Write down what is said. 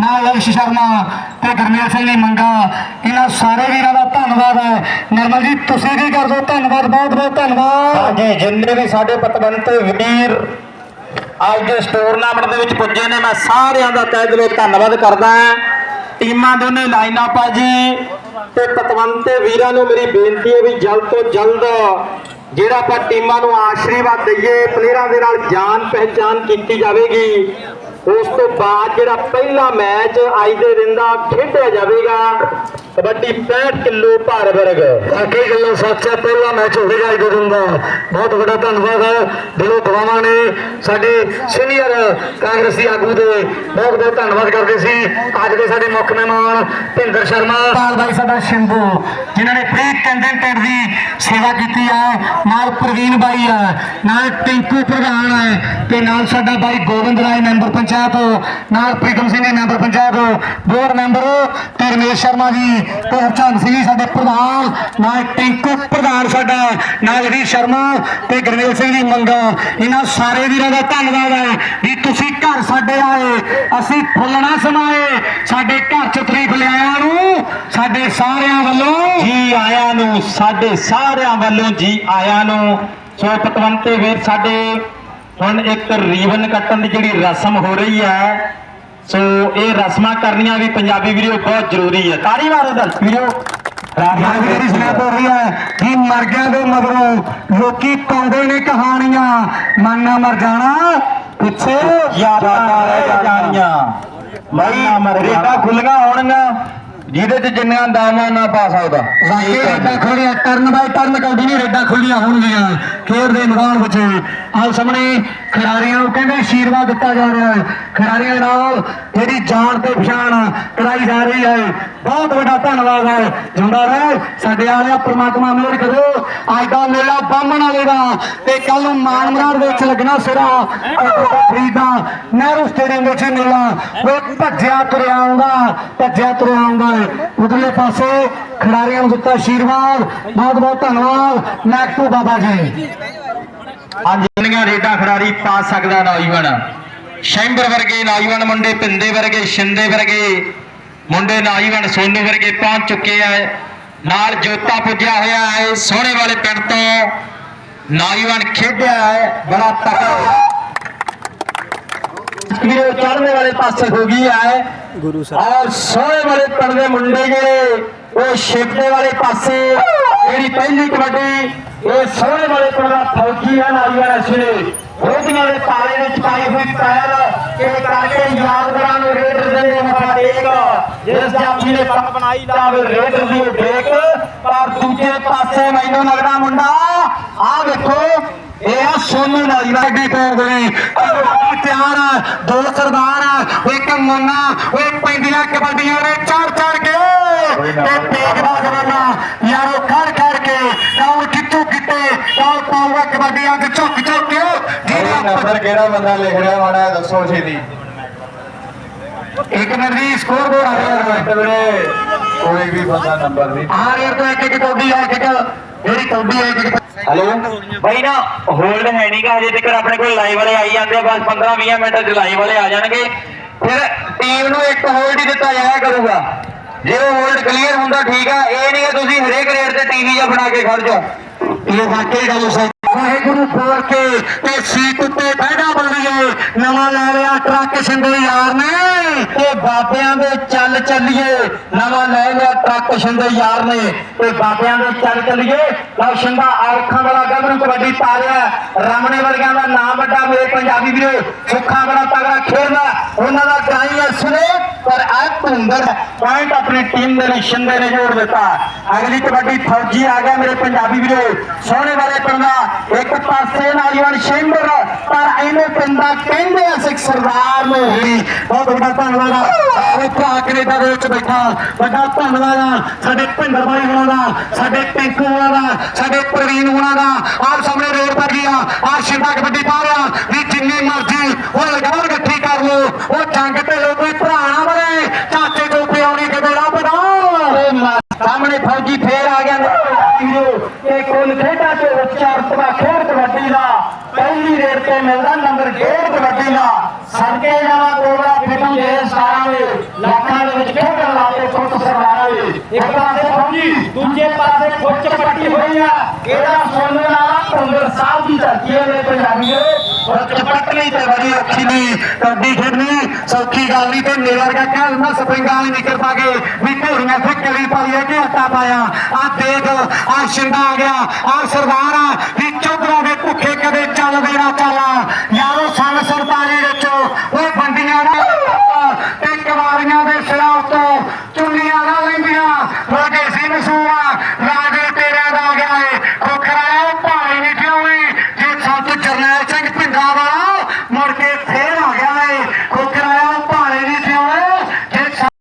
ਨਾਲ ਲਵਿਸ਼ ਸ਼ਰਮਾ, ਤੇ ਗਰਮੇਲ ਸਿੰਘ ਦੀ ਮੰਗਾ। ਇਹਨਾਂ ਸਾਰੇ ਵੀਰਾਂ ਦਾ ਧੰਨਵਾਦ ਹੈ। ਨਰਮਲ ਜੀ, ਤੁਸੀਂ ਵੀ ਕਰ ਦਿਓ ਧੰਨਵਾਦ, ਬਹੁਤ ਬਹੁਤ ਧੰਨਵਾਦ। ਹਾਂਜੀ ਜਿੰਨੇ ਵੀ ਸਾਡੇ ਪਤਵੰਤ ਵੀਰ ਅੱਜ ਦੇ ਟੂਰਨਾਮੈਂਟ ਦੇ ਵਿੱਚ ਪੁੱਜੇ ਨੇ, ਮੈਂ ਸਾਰਿਆਂ ਦਾ ਤਹਿ ਦਿਲੋਂ ਧੰਨਵਾਦ ਕਰਦਾ ਹਾਂ। ਟੀਮਾਂ ਦੋਨੇ ਲਾਈਨਾਂ ਪਾ ਤੇ ਪਤਵੰਤੇ ਵੀਰਾਂ ਨੂੰ ਮੇਰੀ ਬੇਨਤੀ ਹੈ ਵੀ ਜਲਦ ਤੋਂ ਜਲਦ ਜਿਹੜਾ ਆਪਾਂ ਟੀਮਾਂ ਨੂੰ ਆਸ਼ੀਰਵਾਦ ਦਈਏ ਪਲੇਅਰਾਂ ਦੇ ਨਾਲ ਜਾਣ ਪਹਿਚਾਨ ਕੀਤੀ ਜਾਵੇਗੀ। ਉਸ ਤੋਂ ਬਾਅਦ ਜਿਹੜਾ ਪਹਿਲਾ ਮੈਚ ਅੱਜ ਦੇ ਦਿਨ ਦਾ ਖੇਡਿਆ ਜਾਵੇਗਾ ਕਬੱਡੀ 65 ਕਿਲੋ ਭਾਰ ਵਰਗ ਵਾਕਈ ਗੱਲਾਂ ਸੱਚ ਹੈ ਪਹਿਲਾ ਮੈਚ ਹੋਵੇਗਾ ਅੱਜ ਦੇ ਦਿਨ ਦਾ। ਬਹੁਤ ਵੱਡਾ ਧੰਨਵਾਦ ਹੈ ਦਿਲੋਂ ਦੁਆਵਾਂ ਨੇ ਸਾਡੇ ਸੀਨੀਅਰ ਕਾਂਗਰਸੀ ਆਗੂ ਦੇ ਬਹੁਤ ਬਹੁਤ ਧੰਨਵਾਦ ਕਰਦੇ ਸੀ। ਅੱਜ ਦੇ ਸਾਡੇ ਮੁੱਖ ਮਹਿਮਾਨ ਭਿੰਦਰ ਸ਼ਰਮਾ। ਪਾਲ ਬਾਈ ਸਾਡਾ ਸ਼ਿੰਬੂ ਜਿਨ੍ਹਾਂ ਨੇ ਪ੍ਰੀ ਕੰਟੈਂਟਡ ਦੀ ਸੇਵਾ ਕੀਤੀ ਹੈ ਨਾਲ ਪ੍ਰਵੀਨ ਬਾਈ ਹੈ ਨਾਲ ਟਿੰਕੂ ਪ੍ਰਧਾਨ ਹੈ ਤੇ ਨਾਲ ਸਾਡਾ ਬਾਈ ਗੋਬਿੰਦ ਰਾਏ ਮੈਂਬਰ ਪੰਚਾਇਤ ਨਾਲ Pritam Singh ji member panchayat board member ਤੇ ਰਮੇਸ਼ ਸ਼ਰਮਾ ਜੀ ਤੇ ਹਰਚੰਦ ਸਿੰਘ ਜੀ, ਸਾਡੇ ਪ੍ਰਧਾਨ, ਨਾਲ ਟਿੰਕੂ ਪ੍ਰਧਾਨ ਸਾਡਾ, ਨਾਲ ਵੀ ਸ਼ਰਮਾ ਤੇ ਗੁਰਮੇਲ ਸਿੰਘ ਜੀ ਮੰਗਾ। ਇਹਨਾਂ ਸਾਰੇ ਵੀਰਾਂ ਦਾ ਧੰਨਵਾਦ ਹੈ ਵੀ ਤੁਸੀਂ ਘਰ ਸਾਡੇ ਆਏ, ਅਸੀਂ ਫੁੱਲਣਾ ਸਮਾਏ, ਸਾਡੇ ਘਰ ਚ ਤਰੀਫ ਲਿਆਇਆਂ ਨੂੰ, ਸਾਡੇ ਸਾਰਿਆਂ ਵੱਲੋਂ। ਜੀ ਆਇਆਂ ਨੂੰ, ਸਾਡੇ ਸਾਰਿਆਂ ਵੱਲੋਂ ਜੀ ਆਇਆਂ ਨੂੰ। ਸੋ ਪਤਵੰਤੇ ਵੀਰ, ਸਾਡੇ ਹੁਣ ਇੱਕ ਰੀਬਨ ਕੱਟਣ ਦੀ ਜਿਹੜੀ ਰਸਮ ਹੋ ਰਹੀ ਹੈ ਸੋ ਇਹ ਰਸਮਾਂ ਕਰਨੀਆਂ ਵੀ ਪੰਜਾਬੀ ਵੀਰੋ ਬਹੁਤ ਜ਼ਰੂਰੀ ਹੈ। ਤਾੜੀ ਮਾਰੋ ਦਲ। ਵੀਰੋ ਰਾਜਾ ਮੇਰੀ ਸੁਣਾਤ ਹੋ ਰਹੀ ਹੈ ਕਿ ਮਰ ਗਿਆ ਦੇ ਮਗਰੋਂ ਲੋਕੀ ਪਾਉਂਦੇ ਨੇ ਕਹਾਣੀਆਂ। ਮਨ ਮਰ ਜਾਣਾ ਪਿੱਛੇ ਯਾਦਾਂ ਰਹਿ ਜਾਣੀਆਂ। ਮਰਨਾ ਮਰ ਰੇਡਾ ਖੁੱਲੀਆਂ ਹੋਣਗੀਆਂ ਜਿਹਦੇ ਚ ਜਿੰਨੀਆਂ ਦਾਵਾਂ ਨਾ ਪਾ ਸਕਦਾ। ਵਾਕਈ ਰੇਡਾਂ ਖੋਲੀਆਂ ਟਰਨ ਬਾਈ ਟਰਨ ਕਬੱਡੀ ਨਹੀਂ ਰੇਡਾਂ ਖੋਲੀਆਂ ਹੋਣਗੀਆਂ। ਖੇਡ ਦੇ ਮੈਦਾਨ ਵਿੱਚ ਆਹ ਸਾਹਮਣੇ ਖਿਡਾਰੀਆਂ ਨੂੰ ਕਹਿੰਦੇ ਆਸ਼ੀਰਵਾਦ ਦਿੱਤਾ ਜਾ ਰਿਹਾ ਹੈ। ਖਿਡਾਰੀਆਂ ਨਾਲ ਜਿਹੜੀ ਜਾਣ ਤੇ ਪਛਾਣ ਕਰਾਈ ਜਾ ਰਹੀ ਹੈ। ਬਹੁਤ ਵੱਡਾ ਧੰਨਵਾਦ ਹੈ। ਜਿਉਂਦਾ ਰਹੇ। ਸਾਡੇ ਵਾਲਿਆ ਪ੍ਰਮਾਤਮਾ ਮਿਹਰ ਕਰੋ। ਅੱਜ ਦਾ ਮੇਲਾ ਬਾਹਮਣ ਵਾਲੇ ਦਾ ਤੇ ਕੱਲ ਨੂੰ ਮਾਨਮਰਾਰ ਵਿੱਚ ਲੱਗਣਾ ਸਿਰਾ। ਫਰੀਦਾ ਨਹਿਰੂ ਸਟੇਡੀਅਮ ਵਿੱਚ ਮੇਲਾ। ਉਹ ਭੱਜਿਆ ਤੁਰਿਆ ਆਉਂਦਾ, ਭੱਜਿਆ ਤੁਰਿਆ ਆਉਂਦਾ। ਹੈ ਉਧਰਲੇ ਪਾਸੇ ਖਿਡਾਰੀਆਂ ਨੂੰ ਦਿੱਤਾ ਆਸ਼ੀਰਵਾਦ ਬਹੁਤ ਬਹੁਤ ਧੰਨਵਾਦ। ਨੈਕਟੂ ਬਾਬਾ ਜੀ। ਅੱਜ ਜਿੰਨੀਆਂ ਰੇਡਾਂ ਖਿਡਾਰੀ ਪਾ ਸਕਦਾ ਨੌਜਵਾਨ। ਸ਼ੈਂਬਰ ਵਰਗੇ ਨੌਜਵਾਨ ਮੁੰਡੇ ਪਿੰਦੇ ਵਰਗੇ ਸ਼ਿੰਦੇ ਵਰਗੇ ਮੁੰਡੇ ਨੌਜਵਾਨ ਸੋਨੂ ਵਰਗੇ ਪਹੁੰਚ ਚੁੱਕੇ ਆ। ਨਾਲ ਜੋਤਾ ਪੁੱਜਿਆ ਹੋਇਆ ਹੈ ਸੋਹਣੇ ਵਾਲੇ ਪਿੰਡ ਤੋਂ। ਨੌਜਵਾਨ ਖੇਡਿਆ ਹੈ ਬੜਾ ਤਕੜਾ। ਵੀਰੋ ਚੜ੍ਹਨੇ ਵਾਲੇ ਪਾਸੇ ਹੋ ਗਈ ਹੈ। ਗੁਰੂ ਔਰ ਸੋਹਣੇ ਵਾਲੇ ਪਿੰਡ ਦੇ ਮੁੰਡੇ ਜਿਹੜੇ ਉਹ ਛੇਪੇ ਵਾਲੇ ਪਾਸੇ, ਜਿਹੜੀ ਪਹਿਲੀ ਕਬੱਡੀ ਇਹ ਸੋਹਣੇ ਵਾਲੇ ਪਿੰਡ ਦਾ ਫੌਜੀ ਹੈ ਨਾਲੀਆਂ ਅਸਲੇ ਰੋਟੀਆਂ ਦੇ ਪਾਲੇ ਵਿੱਚ ਪਾਈ ਹੋਈ ਪੈਰ ਇਹ ਕਰਕੇ ਯਾਦਗਾਰਾਂ ਨੂੰ ਰੇਡਰ ਦੇ ਮੱਥਾ ਟੇਕ ਜਿਸ ਜਾਫੀ ਨੇ ਪੱਕ ਬਣਾਈ ਲਾਵੇ ਰੇਡਰ ਦੀ ਡੇਕ ਪਰ ਦੂਜੇ ਪਾਸੇ ਮੈਨੂੰ ਲੱਗਦਾ ਮੁੰਡਾ ਆ ਵੇਖੋ, ਇਹ ਆ ਸੋਨੂ ਨਾਲੀਆਂ ਅੱਗੇ ਪੈਰ ਦੇ ਤਿਆਰ ਆ, ਦੋ ਸਰਦਾਰ ਆ, ਉਹ ਇੱਕ ਮੁੰਨਾ ਉਹ ਪੈਂਦੀਆਂ ਕਬੱਡੀਆਂ ਨੇ ਚੜ ਚੜ ਕੇ। ਤੇ ਦੇਖਦਾ ਜਵਾਨਾ ਯਾਰੋ ਖੜ ਖੜ ਕੇ ਕੌਣ ਕਿੱਥੋਂ ਕਿੱਥੇ ਕੌਣ ਪਾਊਗਾ ਕਬੱਡੀਆਂ ਚ ਝੁੱਕ ਝੁੱਕ ਕੇ। ਨੰਬਰ ਕਿਹੜਾ ਬੰਦਾ ਲਿਖ ਰਿਹਾ ਮਾੜਾ ਦੱਸੋ ਛੇਤੀ। ਇੱਕ ਮਿੰਟ ਦੀ ਸਕੋਰ ਬੋਰਡ ਆ ਰਿਹਾ ਵੀਰੇ ਕੋਈ ਵੀ ਬੰਦਾ ਨੰਬਰ ਨਹੀਂ। ਆ ਯਾਰ ਤੋਂ ਇੱਕ ਇੱਕ ਕੌਡੀ ਆ ਇੱਕ ਜਿਹੜੀ ਕੌਡੀ ਆ ਇੱਕ ਇੱਕ ਹੈਲੋ? ਬਾਈ ਨਾ ਹੋਲਡ ਹੈ ਨਹੀਂਗਾ ਹਜੇ ਤੱਕ ਆਪਣੇ ਕੋਲ ਲਾਈਵ ਵਾਲੇ ਆਈ ਜਾਂਦੇ ਆ, ਬਸ 15 20 ਮਿੰਟ ਚ ਲਾਈਵ ਵਾਲੇ ਆ ਜਾਣਗੇ। ਫਿਰ ਟੀਮ ਨੂੰ ਇੱਕ ਹੋਲਡ ਹੀ ਦਿੱਤਾ ਜਾਇਆ ਕਰੂਗਾ। ਜੇ ਉਹ ਹੋਲਡ ਕਲੀਅਰ ਹੁੰਦਾ ਠੀਕ ਆ, ਇਹ ਨਹੀਂ ਕਿ ਤੁਸੀਂ ਹਰੇਕ ਰੇਟ ਤੇ ਟੀਵੀ ਜਾਂ ਬਣਾ ਕੇ ਖੜ ਜਾਓ। ਇਹ ਵਾਕਈ ਗੱਲ ਵਾਹਿਗੁਰੂ ਬੋਲ ਕੇ ਤੇ ਸੀਟ ਉੱਤੇ ਬੈਠਾ ਬੋਲੀਏ ਨਵਾਂ ਲੈ ਲਿਆ ਟਰੱਕ ਸਿੰਦੇ ਯਾਰ ਨੇ ਤੇ ਬਾਬਿਆਂ ਦੇ ਚੱਲ ਚੱਲੀਏ, ਨਵਾਂ ਲੈ ਲਿਆ ਟਰੱਕ ਸ਼ਿੰਦੇ ਯਾਰ ਨੇ ਤੇ ਬਾਬਿਆਂ ਦੇ ਚੱਲ ਚੱਲੀਏ। ਲਓ ਸ਼ਿੰਦਾ ਔਰਖਾਂ ਵਾਲਾ ਗੱਭਰੂ ਕਬੱਡੀ ਪਾ ਰਿਹਾ ਰਮਣੇ ਵਰਗਿਆਂ ਦਾ ਨਾਮ ਵੱਡਾ ਮੇਰੇ ਪੰਜਾਬੀ ਵੀਰੋ, ਸੁੱਖਾਂ ਬੜਾ ਤਗੜਾ ਖੇਡਦਾ, ਉਹਨਾਂ ਦਾ ਗਾਈ ਅਸਲੇ ਪਰ ਆ ਭੁੰਦਰ ਪੁਆਇੰਟ ਆਪਣੀ ਟੀਮ ਦੇ ਲਈ ਸ਼ਿੰਦੇ ਨੇ ਜੋੜ ਦਿੱਤਾ ਅਗਲੀ ਕਬੱਡੀ ਫੌਜੀ ਆ ਗਿਆ ਮੇਰੇ ਪੰਜਾਬੀ ਵੀਰੋ ਸੋਹਣੇ ਵਾਲੇ ਪਿੰਡ ਦਾ ਇੱਕ ਪਾਸੇ ਨਾਲੀਵਾਲ ਸ਼ੇਂਬਰ ਪਰ ਇਹਨੂੰ ਪਿੰਡਾ ਕਹਿੰਦੇ ਆ ਸਿੱਖ ਸਰਦਾਰ ਨੂੰ ਜੀ ਬਹੁਤ ਵੱਡਾ ਧੰਨਵਾਦ ਆ ਉਹ ਭਰਾ ਕੈਨੇਡਾ ਦੇ ਵਿੱਚ ਬੈਠਾ ਵੱਡਾ ਧੰਨਵਾਦ ਆ ਸਾਡੇ ਭਿੰਦਰ ਭਾਈ ਹੋਣਾ ਦਾ ਸਾਡੇ ਟੈਂਕੂ ਹੋਣਾ ਦਾ ਸਾਡੇ ਪ੍ਰਵੀਨ ਹੋਣਾ ਦਾ ਆਪ ਸਾਹਮਣੇ ਰੋਡ ਪਰ ਗਿਆ ਆ ਸ਼ਿੰਦਾ ਕਬੱਡੀ ਪਾ ਰਿਹਾ ਵੀ ਜਿੰਨੀ ਮਰਜ਼ੀ ਉਹ ਲਗਾਉਣ ਇਕੱਠੀ ਕਰ ਲੋ ਉਹ ਜੰਗ ਤੇ ਲੋ ਕੋਈ ਭਰਾਣਾ ਬਣੇ ਚਾਚੇ ਤੋਂ ਪਿਆਉਣੀ ਕਿਤੇ ਲੱਭਦਾ ਤੇ ਮਾ- ਸਾਹਮਣੇ ਫੌਜੀ ਫੇਰ ਆ ਗਿਆ ਵੀਰੋ ਇਹ ਕੋਲ ਖੇਡਾਂ ਚ ਖੇਡ ਕਬੱਡੀ ਦਾ, ਪਹਿਲੀ ਰੇਡ ਤੇ ਮਿਲਦਾ ਨੰਬਰ 1.5 ਕਬੱਡੀ ਦਾ। ਸੜਕੇ ਜਾਵਾ ਕੋਲਾ ਫਿਟੂ 2017 ਦੇ, ਲੱਖਾਂ ਦੇ ਵਿੱਚ ਖੇਡਣ ਵਾਲੇ ਫੁੱਟ ਸਰਦਾਰਾਂ ਦੇ। ਇੱਕ ਪਾਸੇ ਫੌਜੀ, ਦੂਜੇ ਪਾਸੇ ਖੁੱਚ ਪੱਟੀ ਹੋਈ ਆ। ਇਹਦਾ ਸੁਣਨ ਵਾਲਾ ਭੁੰਦਰ ਸਾਹਿਬ ਦੀ ਧਰਤੀ ਹੈ ਮੇਰੇ ਪੰਜਾਬੀਓ। ਖੁੱਚ ਤੇ ਬੜੀ ਔਖੀ ਨਹੀਂ ਕਬੱਡੀ ਖੇਡਣੀ ਸੌਖੀ ਗੱਲ ਨਹੀਂ ਤੇ ਮੇਰੇ ਵਰਗਾ ਕਹਿ ਦਿੰਦਾ, ਸਪਰਿੰਗਾਂ ਵਾਲੀ ਨਿਕਰ ਪਾ ਕੇ, ਵੀ ਘੋੜੀਆਂ ਤੇ ਕਲੀ ਪਾਈ ਹੈ ਕਿ ਆਟਾ ਪਾਇਆ। ਆ ਦੇਖ ਆ ਸ਼ਿੰਦਾ ਆ ਗਿਆ ਆ ਸਰਦਾਰ ਆ ਵੀ ਚੌਧਰਾਂ ਦੇ ਭੁੱਖੇ ਕਦੇ ਚੱਲਦੇ ਨਾ